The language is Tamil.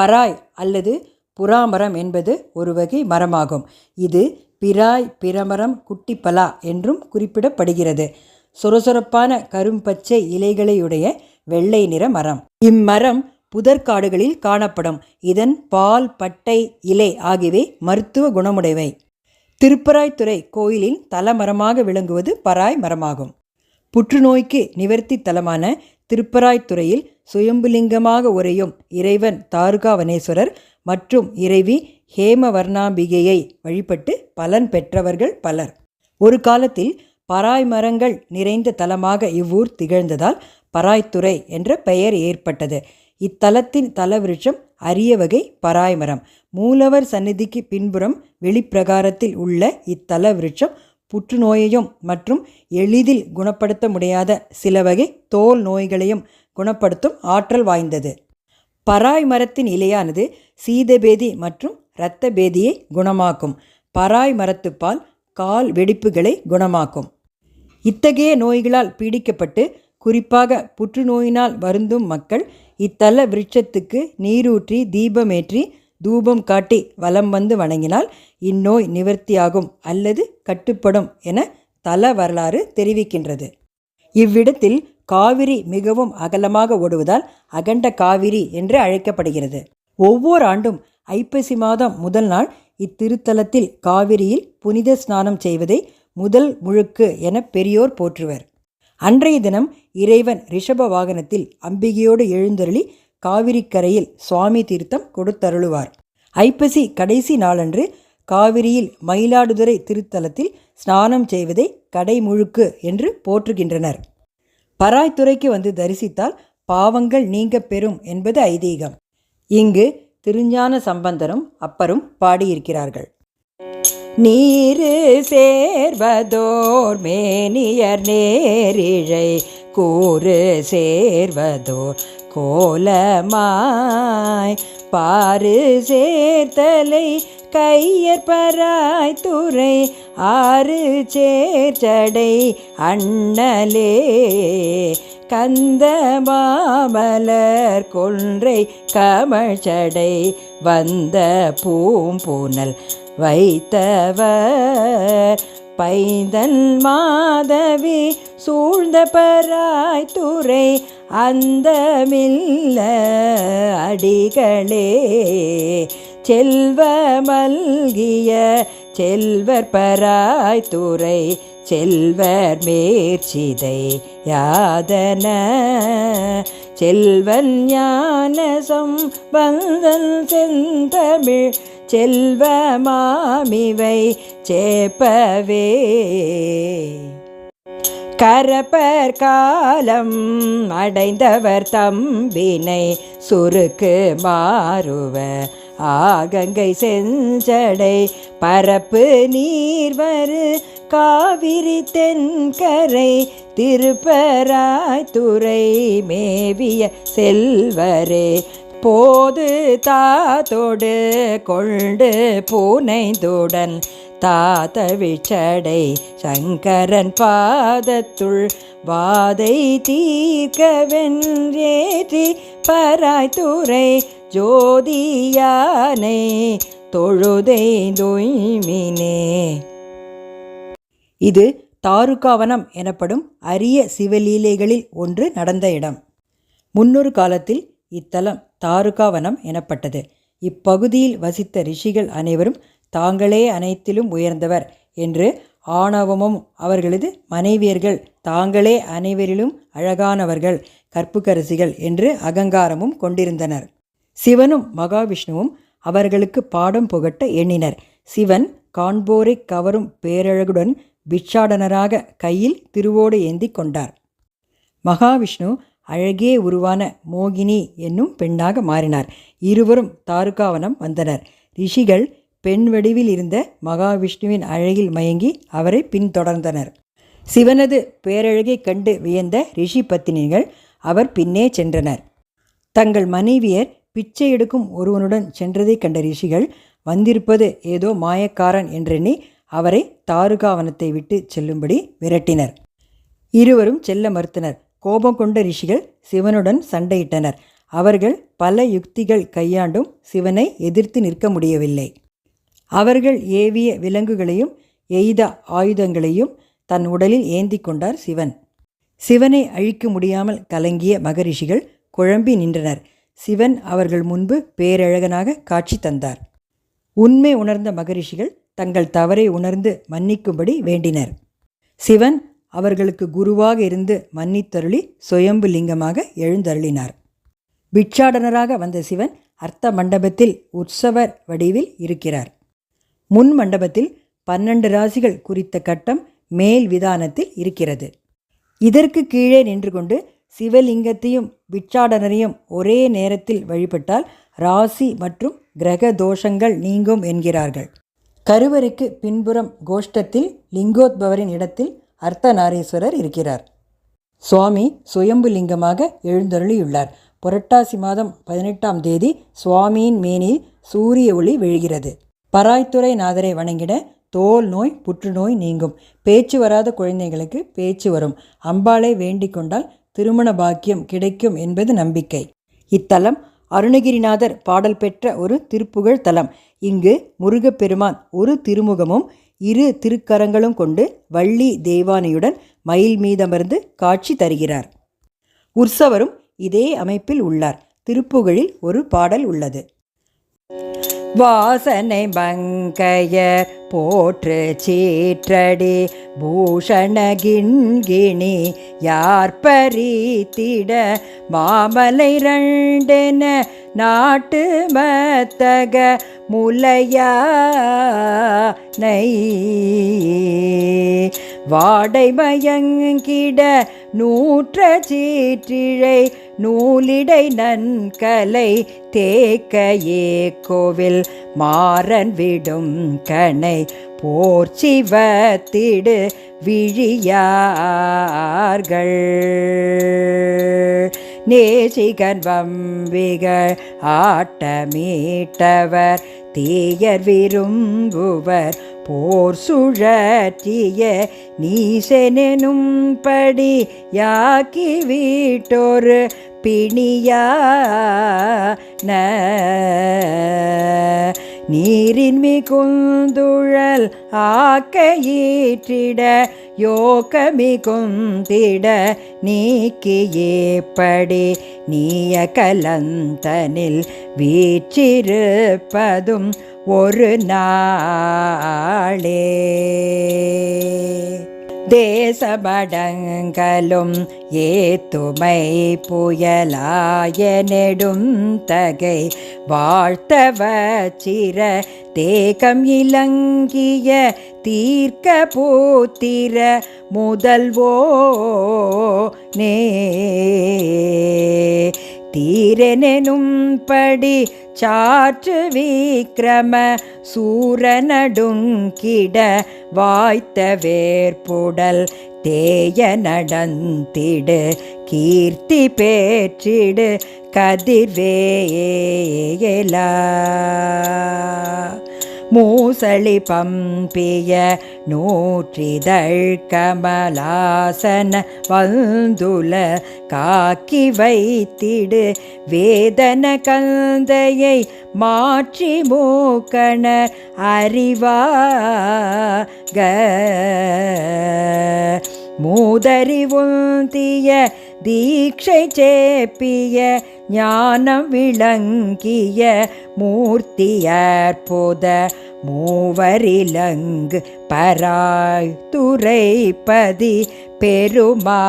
பராய் அல்லது புறாமரம் என்பது ஒரு வகை மரமாகும். இது பிராய் பிரமரம் குட்டிப்பலா என்றும் குறிப்பிடப்படுகிறது. சொரசொரப்பான கரும்பச்சை இலைகளையுடைய வெள்ளை நிற மரம். இம்மரம் புதற்காடுகளில் காணப்படும். இதன் பால் பட்டை இலை ஆகியவை மருத்துவ குணமுடையவை. திருப்பராய்த்துறை கோயிலில் தலமரமாக விளங்குவது பராய் மரமாகும். புற்றுநோய்க்கு நிவர்த்தி தலமான திருப்பராய்த்துறையில் சுயம்புலிங்கமாக உரையும் இறைவன் தாருகாவனேஸ்வரர் மற்றும் இறைவி ஹேமவர்ணாம்பிகையை வழிபட்டு பலன் பெற்றவர்கள் பலர். ஒரு காலத்தில் பராய் மரங்கள் நிறைந்த தலமாக இவ்வூர் திகழ்ந்ததால் பராய்த்துறை என்ற பெயர் ஏற்பட்டது. இத்தலத்தின் தலவிருட்சம் அரிய வகை பராய் மரம். மூலவர் சந்நிதிக்கு பின்புறம் வெளிப்பிரகாரத்தில் உள்ள இத்தல விருட்சம் புற்றுநோயையும் மற்றும் எளிதில் குணப்படுத்த முடியாத சில வகை தோல் நோய்களையும் குணப்படுத்தும் ஆற்றல் வாய்ந்தது. பராய் மரத்தின் இலையானது சீதபேதி மற்றும் இரத்த பேதியை குணமாக்கும். பராய் மரத்துப்பால் கால் வெடிப்புகளை குணமாக்கும். இத்தகைய நோய்களால் பீடிக்கப்பட்டு குறிப்பாக புற்றுநோயினால் வருந்தும் மக்கள் இத்தல விருட்சத்துக்கு நீரூற்றி தீபமேற்றி தூபம் காட்டி வலம் வந்து வணங்கினால் இந்நோய் நிவர்த்தியாகும் அல்லது கட்டுப்படும் என தல வரலாறு தெரிவிக்கின்றது. இவ்விடத்தில் காவிரி மிகவும் அகலமாக ஓடுவதால் அகண்ட காவிரி என்று அழைக்கப்படுகிறது. ஒவ்வொரு ஆண்டும் ஐப்பசி மாதம் முதல் நாள் இத்திருத்தலத்தில் காவிரியில் புனித ஸ்நானம் செய்வதை முதல் முழுக்கு என பெரியோர் போற்றுவர். அன்றைய தினம் இறைவன் ரிஷப வாகனத்தில் அம்பிகையோடு எழுந்தருளி காவிரிக்கரையில் சுவாமி தீர்த்தம் கொடுத்தருளுவார். ஐப்பசி கடைசி நாளன்று காவிரியில் மயிலாடுதுறை திருத்தலத்தில் ஸ்நானம் செய்வதை கடைமுழுக்கு என்று போற்றுகின்றனர். பராய்த்துறைக்கு வந்து தரிசித்தால் பாவங்கள் நீங்க பெறும் என்பது ஐதீகம். இங்கு திருஞான சம்பந்தரும் அப்பரும் பாடியிருக்கிறார்கள். நீரு சேர்வதோர் மேனியர் நேரிழை கூறு சேர்வதோர் கோலமாய் பாரு சேர்த்தலை கையற்பராய் துறை ஆறு சேர்ச்சடை அண்ணலே கந்த மாமலர் கொன்றை கமழ்ச்சடை வந்த பூம்பூனல் வைத்தவர் பைந்தன் மாதவி சூழ்ந்த பராய் துறை அந்த மில்ல அடிகளே செல்வ மல்கிய செல்வர் பராய்த்துறை செல்வர் மேற்சிதை யாதன செல்வன் ஞான சம்பந்தன் செந்தமிழ் செல்வ மாமிவை சேப்பவே. கரப்பர் காலம் அடைந்தவர் தம்பினை சுருக்கு மாறுவ. ஆகங்கை செஞ்சடை பரப்பு நீர்வரு காவிரி தென்கரை திருப்பராய்த்துறை மேவிய செல்வரே. போது தாத்தோடு கொண்டு பூனைந்துடன் தாத்தவிச்சடை சங்கரன் பாதத்துள் வாதை தீர்க்கவென்றேற்றி பராய்த்துறை ஜோதியானை தொழுதை தொய்மினே இது தாருகாவனம் எனப்படும் அரிய சிவலீலைகளில் ஒன்று நடந்த இடம். முன்னொரு காலத்தில் இத்தலம் தாருகாவனம் எனப்பட்டது. இப்பகுதியில் வசித்த ரிஷிகள் அனைவரும் தாங்களே அனைத்திலும் உயர்ந்தவர் என்று ஆணவமும் அவர்களது மனைவியர்கள் தாங்களே அனைவரிலும் அழகானவர்கள் கற்புக்கரசிகள் என்று அகங்காரமும் கொண்டிருந்தனர். சிவனும் மகாவிஷ்ணுவும் அவர்களுக்கு பாடம் புகட்ட எண்ணினர். சிவன் காண்போரை கவரும் பேரழகுடன் பிட்சாடனராக கையில் திருவோடு ஏந்தி கொண்டார். மகாவிஷ்ணு அழகே உருவான மோகினி என்னும் பெண்ணாக மாறினார். இருவரும் தாருகாவனம் வந்தனர். ரிஷிகள் பெண் வடிவில் இருந்த மகாவிஷ்ணுவின் அழகில் மயங்கி அவரை பின்தொடர்ந்தனர். சிவனது பேரழகை கண்டு வியந்த ரிஷி பத்தினிகள் அவர் பின்னே சென்றனர். தங்கள் மனைவியர் பிச்சை எடுக்கும் ஒருவனுடன் சென்றதை கண்ட ரிஷிகள் வந்திருப்பது ஏதோ மாயக்காரன் என்றெண்ணி அவரை தாருகாவனத்தை விட்டு செல்லும்படி விரட்டினர். இருவரும் செல்ல மறுத்தனர். கோபம் கொண்ட ரிஷிகள் சிவனுடன் சண்டையிட்டனர். அவர்கள் பல யுக்திகள் கையாண்டும் சிவனை எதிர்த்து நிற்க முடியவில்லை. அவர்கள் ஏவிய விலங்குகளையும் எய்த ஆயுதங்களையும் தன் உடலில் ஏந்தி கொண்டார் சிவன். சிவனை அழிக்க முடியாமல் கலங்கிய மகரிஷிகள் குழம்பி நின்றனர். சிவன் அவர்கள் முன்பு பேரழகனாக காட்சி தந்தார். உண்மை உணர்ந்த மகரிஷிகள் தங்கள் தவறை உணர்ந்து மன்னிக்கும்படி வேண்டினர். சிவன் அவர்களுக்கு குருவாக இருந்து மன்னித்தருளி சுயம்பு லிங்கமாக எழுந்தருளினார். பிட்சாடனராக வந்த சிவன் அர்த்த மண்டபத்தில் உற்சவர் வடிவில் இருக்கிறார். முன் மண்டபத்தில் பன்னெண்டு ராசிகள் குறித்த கட்டம் மேல் விதானத்தில் இருக்கிறது. இதற்கு கீழே நின்று கொண்டு சிவலிங்கத்தையும் பிட்சாடனரையும் ஒரே நேரத்தில் வழிபட்டால் ராசி மற்றும் கிரக தோஷங்கள் நீங்கும் என்கிறார்கள். கருவறைக்கு பின்புறம் கோஷ்டத்தில் லிங்கோத்பவரின் இடத்தில் அர்த்தநாரீஸ்வரர் இருக்கிறார். சுவாமி சுயம்பு லிங்கமாக எழுந்தருளியுள்ளார். புரட்டாசி மாதம் பதினெட்டாம் தேதி சுவாமியின் மேனில் சூரிய ஒளி விழுகிறது. பராய்த்துறை நாதரை வணங்கிட தோல் நோய் புற்றுநோய் நீங்கும். பேச்சு வராத குழந்தைகளுக்கு பேச்சு வரும். அம்பாளை வேண்டிக் கொண்டால் திருமண பாக்கியம் கிடைக்கும் என்பது நம்பிக்கை. இத்தலம் அருணகிரிநாதர் பாடல் பெற்ற ஒரு திருப்புகழ் தலம். இங்கு முருகப்பெருமான் ஒரு திருமுகமும் இரு திருக்கரங்களும் கொண்டு வள்ளி தேவானையுடன் மயில் மீதமர்ந்து காட்சி தருகிறார். உற்சவரும் இதே அமைப்பில் உள்ளார். திருப்புகழில் ஒரு பாடல் உள்ளது. வாசனை மங்கையர் போற்று சீற்றடி பூஷணகிண்கிணி யார் பறித்திட மாமலை ரெண்டென நாட்டு மத்தக முலையா நெய். வாடை மயங்கிட நூற்ற சீற்றிழை நூலிடை நன்கலை தேக்கையே கோவில் மாறன் விடும் கணை போர்ச்சிவத்திடு விழியார்கள். நேசிகன் வம்பிகள் ஆட்டமீட்டவர் தீயர் விரும்புவர் போர் சுழற்றிய நீசெனும் படி யாக்கி வீட்டோரு பிணியா நீரின் மிகுந்துழல் ஆக்கையீற்றிட யோகமிகுந்திட நீக்கியேப்படி நீய கலந்தனில் வீற்றிருப்பதும் ஒரு நாளே. தேசபடங்களும் ஏத்துமை புயலாய நெடும் தகை. வாழ்த்தவ சிர தேகம் இலங்கிய தீர்க்க பூத்திர முதல்வோ நே. தீரெனும் படி சாற்று விக்கிரம சூரனடுங்கிட வாய்த்த வேற்புடல் தேய நடந்திடு கீர்த்தி பேற்றிடு கதிர்வேயலா மூசளி பம்பிய நூற்றிதழ் கமலாசன வந்துல காக்கி வைத்திடு வேதன கந்தையை மாற்றி மூக்கணர் அறிவாக மூதறிவுந்திய தீட்சை சேப்பிய ஞானம் விளங்கிய மூர்த்தியற்புத மூவரிலங்கு பராய் துறைப்பதி பெருமாளே.